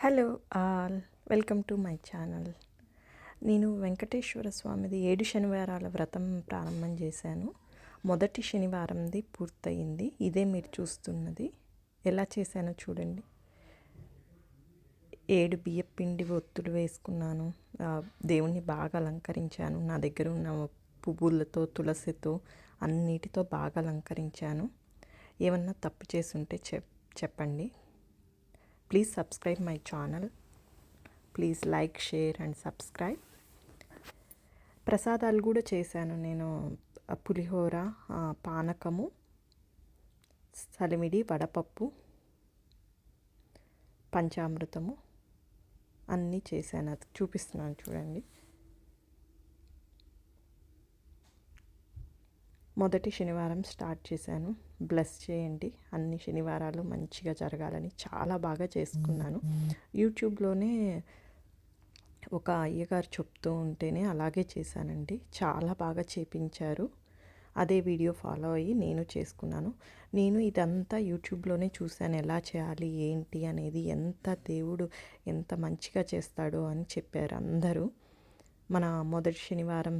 Hello all welcome to my channel నేను వెంకటేశ్వర స్వామిది ఏడు శనివారాల వ్రతం ప్రారంభం చేశాను. మొదటి శనివారంది పూర్తయింది. ఇదే మీరు చూస్తున్నది. ఎలా చేశానో చూడండి. ఏడు బియ్యపిండి ఒత్తులు వేసుకున్నాను. దేవుణ్ణి బాగా అలంకరించాను. నా దగ్గర ఉన్న పువ్వులతో తులసితో అన్నిటితో బాగా అలంకరించాను. ఏమన్నా తప్పు చేసి ఉంటే చెప్ చెప్పండి. Please subscribe my channel please like share and subscribe ప్రసాదాలు కూడా చేశాను నేను పులిహోర పానకము సలిమిడి వడపప్పు పంచామృతము అన్నీ చేశాను. అది చూపిస్తున్నాను చూడండి. మొదటి శనివారం స్టార్ట్ చేశాను. బ్లెస్ చేయండి. అన్ని శనివారాలు మంచిగా జరగాలని చాలా బాగా చేసుకున్నాను. యూట్యూబ్లోనే ఒక అయ్యగారు చెప్తూ ఉంటేనే అలాగే చేశానండి. చాలా బాగా చేపించారు. అదే వీడియో ఫాలో అయ్యి నేను చేసుకున్నాను. నేను ఇదంతా యూట్యూబ్లోనే చూశాను. ఎలా చేయాలి? ఏంటి? అనేది ఎంత దేవుడు ఎంత మంచిగా చేస్తాడో అని చెప్పారు అందరూ. మన మొదటి శనివారం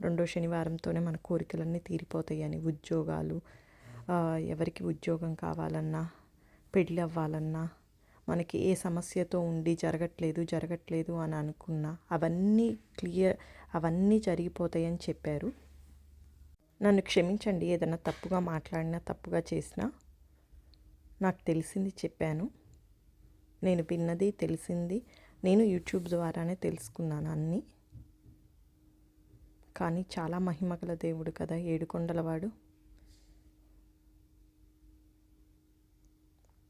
రెండో శనివారంతోనే మన కోరికలన్నీ తీరిపోతాయని ఉద్యోగాలు ఎవరికి ఉద్యోగం కావాలన్నా పెళ్ళి అవ్వాలన్నా మనకి ఏ సమస్యతో ఉండి జరగట్లేదు జరగట్లేదు అని అనుకున్నా అవన్నీ క్లియర్ అవన్నీ జరిగిపోతాయని చెప్పారు. నన్ను క్షమించండి ఏదైనా తప్పుగా మాట్లాడినా తప్పుగా చేసినా నాకు తెలిసింది చెప్పాను. నేను విన్నది తెలిసింది. నేను యూట్యూబ్ ద్వారానే తెలుసుకున్నాను అన్నీ. కానీ చాలా మహిమగల దేవుడు కదా ఏడుకొండలవాడు.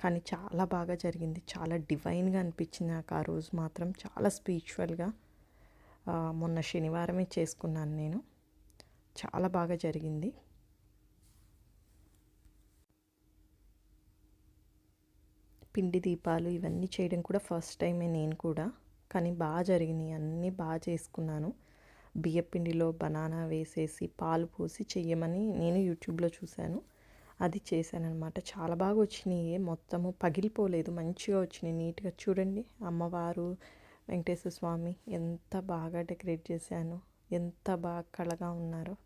కానీ చాలా బాగా జరిగింది. చాలా డివైన్గా అనిపించింది నాకు ఆ రోజు మాత్రం. చాలా స్పిరిచువల్గా మొన్న శనివారమే చేసుకున్నాను నేను. చాలా బాగా జరిగింది. పిండి దీపాలు ఇవన్నీ చేయడం కూడా ఫస్ట్ టైమే నేను కూడా. కానీ బాగా జరిగినాయి. అన్నీ బాగా చేసుకున్నాను. బియ్యపిండిలో బనానా వేసేసి పాలు పోసి చెయ్యమని నేను యూట్యూబ్లో చూశాను. అది చేశానన్నమాట. చాలా బాగా వచ్చినాయి. మొత్తము పగిలిపోలేదు. మంచిగా వచ్చినాయి. నీట్గా చూడండి. అమ్మవారు వెంకటేశ్వర స్వామి ఎంత బాగా డెకరేట్ చేశాను. ఎంత బాగా కళగా ఉన్నారో.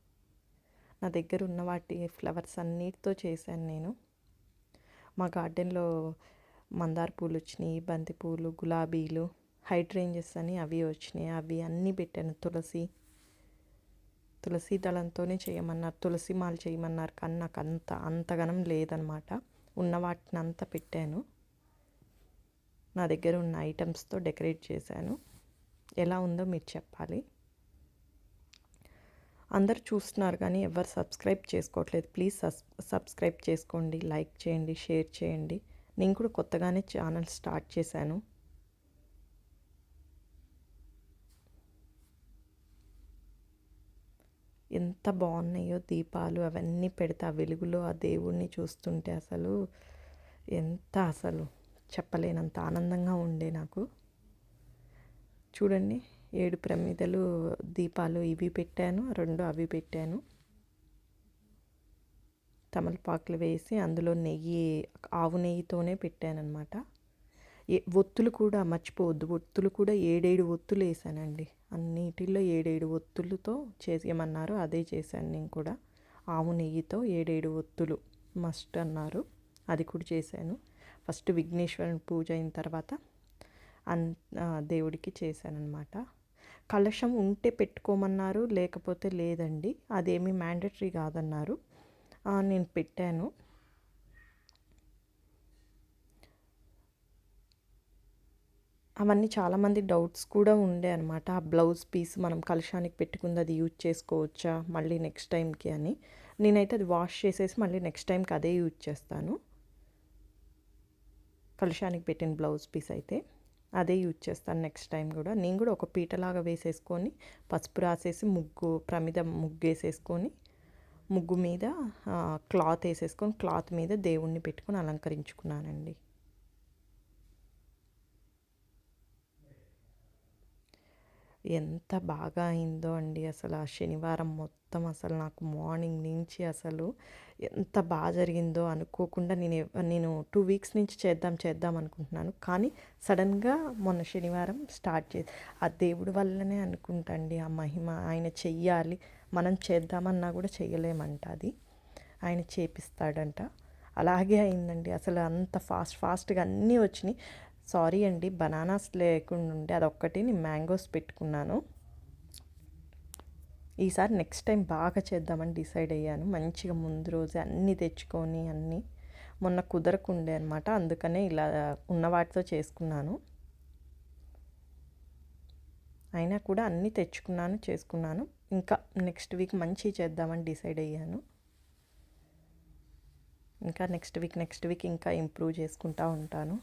నా దగ్గర ఉన్న వాటి ఫ్లవర్స్ అన్నిటితో చేశాను నేను. మా గార్డెన్లో మందార పూలు వచ్చినాయి బంతి పూలు గులాబీలు హైడ్రేంజెస్ అని అవి వచ్చినాయి. అవి అన్నీ పెట్టాను. తులసి తులసి దళంతోనే చేయమన్నారు. తులసి మాలు చేయమన్నారు. కానీ నాకు అంత అంతగనం లేదనమాట. ఉన్న వాటిని అంతా పెట్టాను. నా దగ్గర ఉన్న ఐటమ్స్తో డెకరేట్ చేశాను. ఎలా ఉందో మీరు చెప్పాలి. అందరు చూస్తున్నారు కానీ ఎవరు సబ్స్క్రైబ్ చేసుకోవట్లేదు. ప్లీజ్ సబ్ సబ్స్క్రైబ్ చేసుకోండి. లైక్ చేయండి షేర్ చేయండి. నేను కూడా కొత్తగానే ఛానల్ స్టార్ట్ చేశాను. ఎంత బాగున్నాయో దీపాలు అవన్నీ పెడితే ఆ వెలుగులో ఆ దేవుణ్ణి చూస్తుంటే అసలు ఎంత అసలు చెప్పలేనంత ఆనందంగా ఉండే నాకు. చూడండి ఏడు ప్రమిదలు దీపాలు ఇవి పెట్టాను రెండు అవి పెట్టాను. తమలపాకులు వేసి అందులో నెయ్యి ఆవు నెయ్యితోనే పెట్టానమాట ఏ- ఒత్తులు కూడా మర్చిపోవద్దు. ఒత్తులు కూడా ఏడేడు ఒత్తులు వేసానండి. అన్నిటిలో ఏడేడు ఒత్తులతో చేసేయమన్నారు అదే చేశాను నేను కూడా. ఆవు నెయ్యితో ఏడేడు ఒత్తులు. మస్ట్ అన్నారు. అది కూడా చేశాను. ఫస్ట్ విఘ్నేశ్వరుని పూజ అయిన తర్వాత అన్ దేవుడికి చేశానన్నమాట. కలశం ఉంటే పెట్టుకోమన్నారు లేకపోతే లేదండి. అదేమీ మ్యాండటరీ కాదన్నారు. నేను పెట్టాను. అవన్నీ చాలామంది డౌట్స్ కూడా ఉండే అనమాట ఆ బ్లౌజ్ పీస్ మనం కలశానికి పెట్టుకుంది అది యూజ్ చేసుకోవచ్చా మళ్ళీ నెక్స్ట్ టైంకి అని. నేనైతే అది వాష్ చేసేసి మళ్ళీ నెక్స్ట్ టైంకి అదే యూజ్ చేస్తాను. కలశానికి పెట్టిన బ్లౌజ్ పీస్ అయితే అదే యూజ్ చేస్తాను నెక్స్ట్ టైం కూడా. నేను కూడా ఒక పీటలాగా వేసేసుకొని పసుపు రాసేసి ముగ్గు ప్రమిద ముగ్గు వేసేసుకొని ముగ్గు మీద క్లాత్ వేసేసుకొని క్లాత్ మీద దేవుణ్ణి పెట్టుకొని అలంకరించుకున్నానండి. ఎంత బాగా అయిందో అండి అసలు ఆ శనివారం మొత్తం అసలు నాకు మార్నింగ్ నుంచి అసలు ఎంత బాగా జరిగిందో అనుకోకుండా నేను నేను టూ వీక్స్ నుంచి చేద్దాం చేద్దాం అనుకుంటున్నాను. కానీ సడన్గా మొన్న శనివారం స్టార్ట్ చే ఆ దేవుడి వల్లనే అనుకుంటండి ఆ మహిమ. ఆయన చెయ్యాలి. మనం చేద్దామన్నా కూడా చేయలేమంట అది. ఆయన చేపిస్తాడంట. అలాగే అయిందండి. అసలు అంత ఫాస్ట్ ఫాస్ట్గా అన్నీ వచ్చినాయి. సారీ అండి బనానాస్ లేకుండా ఉండే అదొక్కటి నేను మ్యాంగోస్ పెట్టుకున్నాను. ఈసారి నెక్స్ట్ టైం బాగా చేద్దామని డిసైడ్ అయ్యాను. మంచిగా ముందు రోజే అన్నీ తెచ్చుకొని అన్నీ మొన్న కుదరకుండే అనమాట అందుకనే ఇలా ఉన్న వాటితో చేసుకున్నాను. అయినా కూడా అన్నీ తెచ్చుకున్నాను చేసుకున్నాను. ఇంకా నెక్స్ట్ వీక్ మంచి చేద్దామని డిసైడ్ అయ్యాను. ఇంకా నెక్స్ట్ వీక్ నెక్స్ట్ వీక్ ఇంకా ఇంప్రూవ్ చేసుకుంటూ ఉంటాను.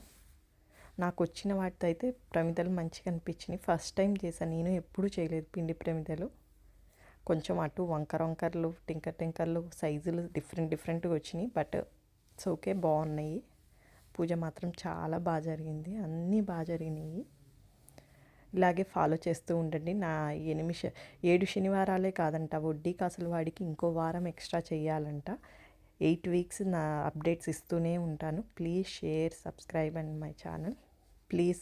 నాకు వచ్చిన వాటితో అయితే ప్రమిదలు మంచిగా అనిపించినాయి. ఫస్ట్ టైం చేశాను. నేను ఎప్పుడూ చేయలేదు పిండి ప్రమిదలు. కొంచెం అటు వంకర వంకర్లు టింకర్ టింకర్లు సైజులు డిఫరెంట్ డిఫరెంట్గా వచ్చినాయి. బట్ ఇట్స్ ఓకే బాగున్నాయి. పూజ మాత్రం చాలా బాగా జరిగింది. అన్నీ బాగా జరిగినాయి. ఇలాగే ఫాలో చేస్తూ ఉండండి. నా ఎనిమిష ఏడు శనివారాలే కాదంట. వడ్డీకి అసలు వాడికి ఇంకో వారం ఎక్స్ట్రా చేయాలంట. ఎయిట్ వీక్స్ నా అప్డేట్స్ ఇస్తూనే ఉంటాను. Please share subscribe and my channel. Please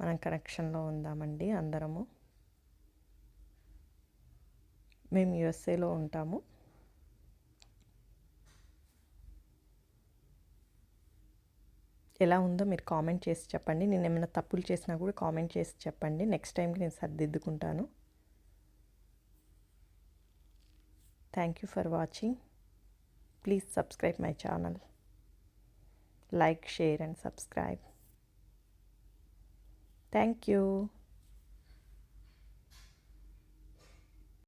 మనం కనెక్షన్లో ఉందామండి అందరము. మేము యుఎస్ఏలో ఉంటాము. ఎలా ఉందో మీరు కామెంట్ చేసి చెప్పండి. నేను ఏమైనా తప్పులు చేసినా కూడా కామెంట్ చేసి చెప్పండి. నెక్స్ట్ టైంకి నేను సర్దిద్దుకుంటాను. Thank you for watching please subscribe my channel like share and subscribe thank you